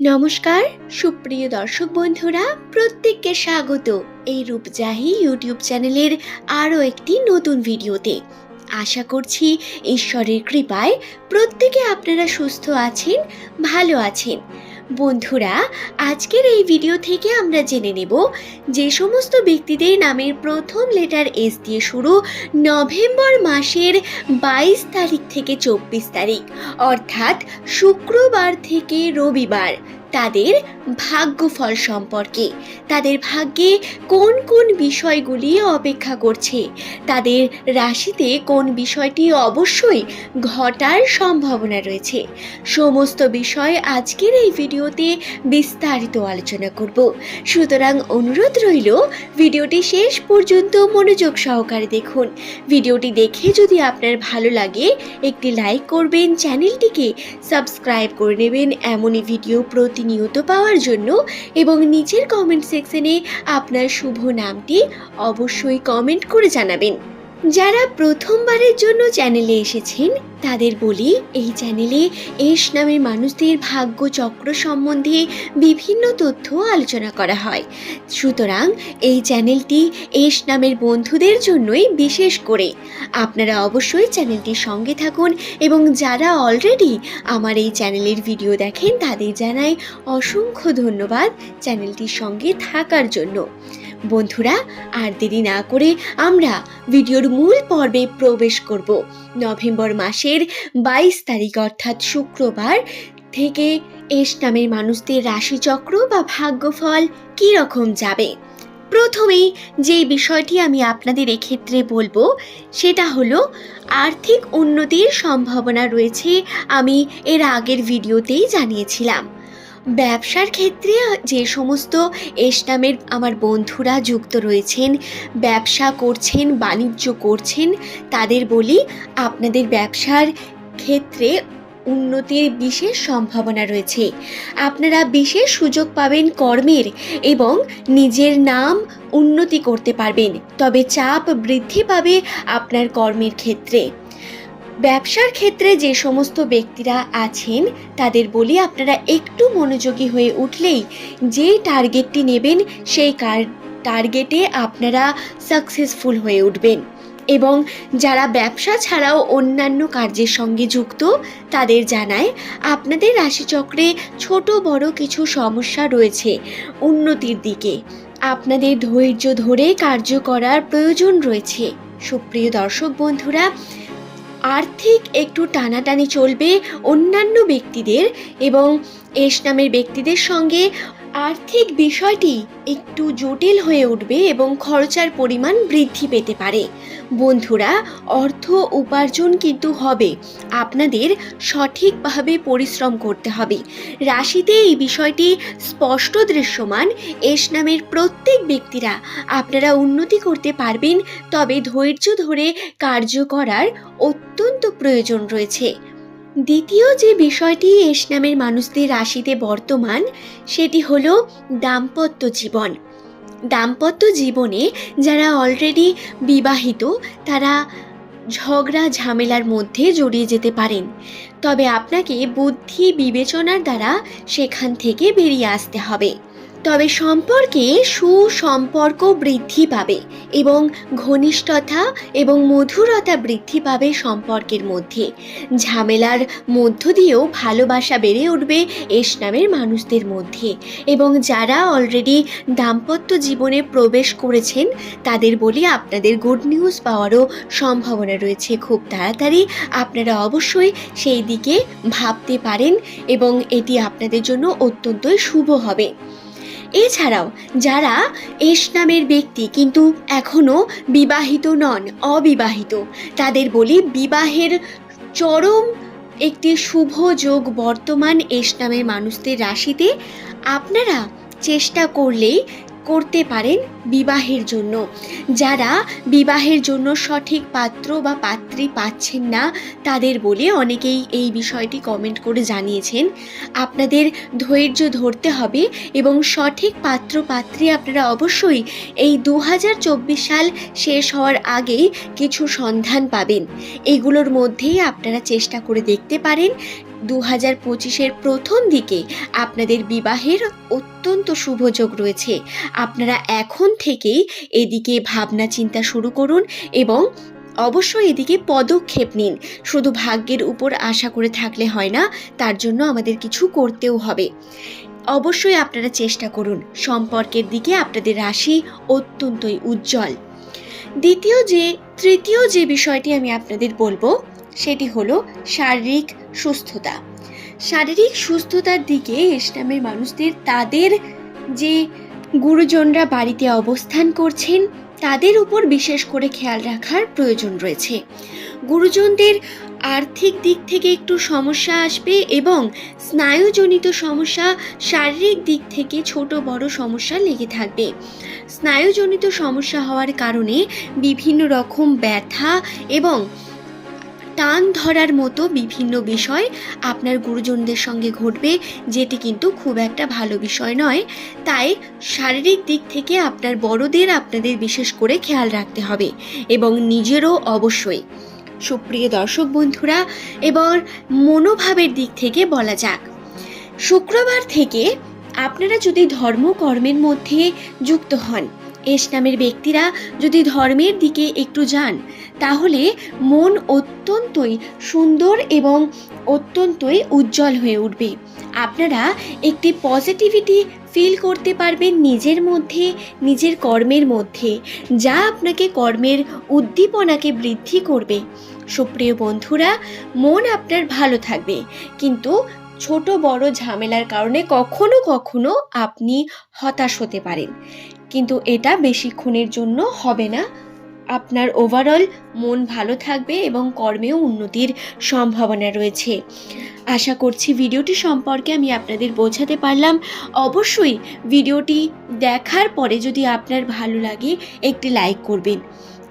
নমস্কার, সুপ্রিয় দর্শক বন্ধুরা, প্রত্যেককে স্বাগত এই রূপজাহি ইউটিউব চ্যানেলের আরও একটি নতুন ভিডিওতে। আশা করছি ঈশ্বরের কৃপায় প্রত্যেকে আপনারা সুস্থ আছেন, ভালো আছেন। বন্ধুরা, আজকের এই ভিডিও থেকে আমরা জেনে নেব যে সমস্ত ব্যক্তিদের নামের প্রথম লেটার এস দিয়ে শুরু নভেম্বর মাসের বাইশ তারিখ থেকে চব্বিশ তারিখ, অর্থাৎ শুক্রবার থেকে রবিবার। তাদের ভাগ্যফল সম্পর্কে। তাদের ভাগ্যে কোন কোন বিষয়গুলি অপেক্ষা করছে? তাদের রাশিতে কোন বিষয়টি অবশ্যই ঘটার সম্ভাবনা রয়েছে? সমস্ত বিষয় আজকের এই ভিডিওতে বিস্তারিত আলোচনা করব। সুতরাং অনুরোধ রইল, ভিডিওটি শেষ পর্যন্ত মনোযোগ সহকারে দেখুন। ভিডিওটি দেখে যদি আপনার ভালো লাগে, একটি লাইক করবেন, চ্যানেলটিকে সাবস্ক্রাইব করে নেবেন। এমনই ভিডিও প্রতিনিয়ত পাওয়ার জন্য এবং নিচের কমেন্ট সেকশনে আপনার শুভ নামটি অবশ্যই কমেন্ট করে জানাবেন। যারা প্রথমবারের জন্য চ্যানেলে এসেছেন তাদের বলি, এই চ্যানেলে এস নামের মানুষদের ভাগ্য চক্র সম্বন্ধে বিভিন্ন তথ্য আলোচনা করা হয়। সুতরাং এই চ্যানেলটি এস নামের বন্ধুদের জন্যই বিশেষ করে। আপনারা অবশ্যই চ্যানেলটির সঙ্গে থাকুন এবং যারা অলরেডি আমার এই চ্যানেলের ভিডিও দেখেন, তাদের জানাই অসংখ্য ধন্যবাদ চ্যানেলটির সঙ্গে থাকার জন্য। বন্ধুরা, আর দেরি না করে আমরা ভিডিওর মূল পর্বে প্রবেশ করব। নভেম্বর মাসের বাইশ তারিখ, অর্থাৎ শুক্রবার, থেকে এস নামের মানুষদের রাশিচক্র বা ভাগ্যফল কী রকম যাবে? প্রথমেই যে বিষয়টি আমি আপনাদের এক্ষেত্রে বলব, সেটা হলো আর্থিক উন্নতির সম্ভাবনা রয়েছে আমি এর আগের ভিডিওতেই জানিয়েছিলাম। ব্যবসার ক্ষেত্রে যে সমস্ত এস নামের আমার বন্ধুরা যুক্ত রয়েছেন, ব্যবসা করছেন, বাণিজ্য করছেন, তাদের বলি আপনাদের ব্যবসার ক্ষেত্রে উন্নতির বিশেষ সম্ভাবনা রয়েছে। আপনারা বিশেষ সুযোগ পাবেন কর্মের এবং নিজের নাম উন্নতি করতে পারবেন, তবে চাপ বৃদ্ধি পাবে আপনার কর্মের ক্ষেত্রে। ব্যবসার ক্ষেত্রে যে সমস্ত ব্যক্তিরা আছেন, তাদের বলি আপনারা একটু মনোযোগী হয়ে উঠলেই যেই টার্গেটটি নেবেন, সেই কার টার্গেটে আপনারা সাকসেসফুল হয়ে উঠবেন। এবং যারা ব্যবসা ছাড়াও অন্যান্য কার্যের সঙ্গে যুক্ত, তাদের জানায় আপনাদের রাশিচক্রে ছোট বড় কিছু সমস্যা রয়েছে উন্নতির দিকে। আপনাদের ধৈর্য ধরে কার্য করার প্রয়োজন রয়েছে। সুপ্রিয় দর্শক বন্ধুরা আর্থিক একটু টানাটানি চলবে অন্যান্য ব্যক্তিদের এবং এস নামের ব্যক্তিদের সঙ্গে আর্থিক বিষয়টি একটু জটিল হয়ে উঠবে এবং খরচার পরিমাণ বৃদ্ধি পেতে পারে। বন্ধুরা, অর্থ উপার্জন কিন্তু হবে। আপনাদের সঠিকভাবে পরিশ্রম করতে হবে। রাশিতে এই বিষয়টি স্পষ্ট দৃশ্যমান। এস নামের প্রত্যেক ব্যক্তিরা আপনারা উন্নতি করতে পারবেন, তবে ধৈর্য ধরে কার্য করার অত্যন্ত প্রয়োজন রয়েছে। দ্বিতীয় যে বিষয়টি এস নামের মানুষদের রাশিতে বর্তমান, সেটি হলো দাম্পত্য জীবন। দাম্পত্য জীবনে যারা অলরেডি বিবাহিত, তারা ঝগড়া, ঝামেলার মধ্যে জড়িয়ে যেতে পারেন। তবে আপনাকে বুদ্ধি বিবেচনার দ্বারা সেখান থেকে বেরিয়ে আসতে হবে। তবে সম্পর্কে সুসম্পর্ক বৃদ্ধি পাবে এবং ঘনিষ্ঠতা এবং মধুরতা বৃদ্ধি পাবে সম্পর্কের মধ্যে। ঝামেলার মধ্য দিয়েও ভালোবাসা বেড়ে উঠবে এস নামের মানুষদের মধ্যে এবং যারা অলরেডি দাম্পত্য জীবনে প্রবেশ করেছেন, তাদের বলি আপনাদের গুড নিউজ পাওয়ারও সম্ভাবনা রয়েছে। খুব তাড়াতাড়ি আপনারা অবশ্যই সেই দিকে ভাবতে পারেন এবং এটি আপনাদের জন্য অত্যন্তই শুভ হবে। এছাড়াও যারা এস নামের ব্যক্তি কিন্তু এখনও বিবাহিত নন, অবিবাহিত, তাদের বলি বিবাহের চরম একটি শুভ যোগ বর্তমান এস নামের মানুষদের রাশিতে আপনারা চেষ্টা করলেই করতে পারেন বিবাহের জন্য। যারা বিবাহের জন্য সঠিক পাত্র বা পাত্রী পাচ্ছেন না, তাদের বলে অনেকেই এই বিষয়টি কমেন্ট করে জানিয়েছেন। আপনাদের ধৈর্য ধরতে হবে এবং সঠিক পাত্র, পাত্রী আপনারা অবশ্যই এই দু হাজার চব্বিশ সাল শেষ হওয়ার আগেই কিছু সন্ধান পাবেন। এগুলোর মধ্যেই আপনারা চেষ্টা করে দেখতে পারেন। দু হাজার পঁচিশের প্রথম দিকে আপনাদের বিবাহের অত্যন্ত শুভযোগ রয়েছে। আপনারা এখন থেকেই এদিকে ভাবনা চিন্তা শুরু করুন এবং অবশ্যই এদিকে পদক্ষেপ নিন। শুধু ভাগ্যের উপর আশা করে থাকলে হয় না, তার জন্য আমাদের কিছু করতেও হবে। অবশ্যই আপনারা চেষ্টা করুন, সম্পর্কের দিকে আপনাদের রাশি অত্যন্তই উজ্জ্বল। দ্বিতীয় যে, তৃতীয় যে বিষয়টি আমি আপনাদের বলব সেটি হলো শারীরিক সুস্থতা। শারীরিক সুস্থতার দিকে ইসলামের মানুষদের তাদের যে গুরুজনরা বাড়িতে অবস্থান করছেন, তাদের উপর বিশেষ করে খেয়াল রাখার প্রয়োজন রয়েছে। গুরুজনদের আর্থিক দিক থেকে একটু সমস্যা আসবে এবং স্নায়ুজনিত সমস্যা শারীরিক দিক থেকে ছোট বড় সমস্যা লেগে থাকবে। স্নায়ুজনিত সমস্যা হওয়ার কারণে বিভিন্ন রকম ব্যথা এবং টান ধরার মতো বিভিন্ন বিষয় আপনার গুরুজনদের সঙ্গে ঘটবে, যেটি কিন্তু খুব একটা ভালো বিষয় নয়। তাই শারীরিক দিক থেকে আপনার বড়দের আপনাদের বিশেষ করে খেয়াল রাখতে হবে এবং নিজেরও অবশ্যই। সুপ্রিয় দর্শক বন্ধুরা, এবার মনোভাবের দিক থেকে বলা যাক। শুক্রবার থেকে আপনারা যদি ধর্মকর্মের মধ্যে যুক্ত হন এস নামের ব্যক্তিরা যদি ধর্মের দিকে একটু যান, তাহলে মন অত্যন্তই সুন্দর এবং অত্যন্তই উজ্জ্বল হয়ে উঠবে। আপনারা একটি পজিটিভিটি ফিল করতে পারবেন নিজের মধ্যে, নিজের কর্মের মধ্যে, যা আপনাকে কর্মের উদ্দীপনাকে বৃদ্ধি করবে। সুপ্রিয় বন্ধুরা, মন আপনার ভালো থাকবে, কিন্তু ছোট বড় ঝামেলার কারণে কখনো কখনো আপনি হতাশ হতে পারেন। কিন্তু এটা বেশিক্ষণের জন্য হবে না। আপনার ওভারঅল মন ভালো থাকবে এবং কর্মেও উন্নতির সম্ভাবনা রয়েছে। আশা করছি ভিডিওটি সম্পর্কে আমি আপনাদের বোঝাতে পারলাম। অবশ্যই ভিডিওটি দেখার পরে যদি আপনার ভালো লাগে, একটি লাইক করবেন।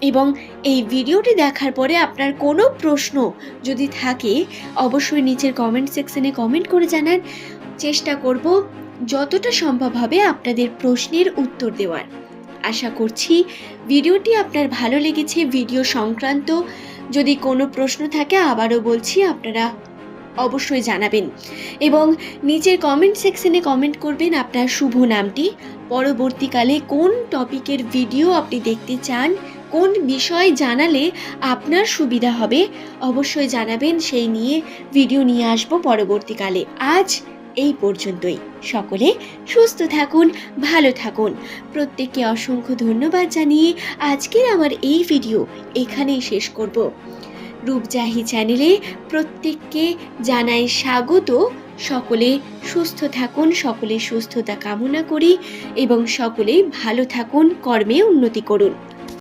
এবং এই ভিডিওটি দেখার পরে আপনার কোনো প্রশ্ন যদি থাকে, অবশ্যই নিচের কমেন্ট সেকশনে কমেন্ট করে জানান। চেষ্টা করব যতটা সম্ভব হবে আপনাদের প্রশ্নের উত্তর দেওয়ার। আশা করছি ভিডিওটি আপনার ভালো লেগেছে। ভিডিও সংক্রান্ত যদি কোনো প্রশ্ন থাকে, আবারও বলছি, আপনারা অবশ্যই জানাবেন। এবং নিচের কমেন্ট সেকশনে কমেন্ট করবেন আপনার শুভ নামটি। পরবর্তীকালে কোন টপিকের ভিডিও আপনি দেখতে চান, কোন বিষয় জানালে আপনার সুবিধা হবে, অবশ্যই জানাবেন। সেই নিয়ে ভিডিও নিয়ে আসব পরবর্তীকালে। আজ এই পর্যন্তই। সকলে সুস্থ থাকুন, ভালো থাকুন। প্রত্যেককে অসংখ্য ধন্যবাদ জানিয়ে আজকের আমার এই ভিডিও এখানেই শেষ করব। রূপজাহি চ্যানেলে প্রত্যেককে জানাই স্বাগত। সকলে সুস্থ থাকুন সকলে সুস্থতা কামনা করি এবং সকলেই ভালো থাকুন, কর্মে উন্নতি করুন।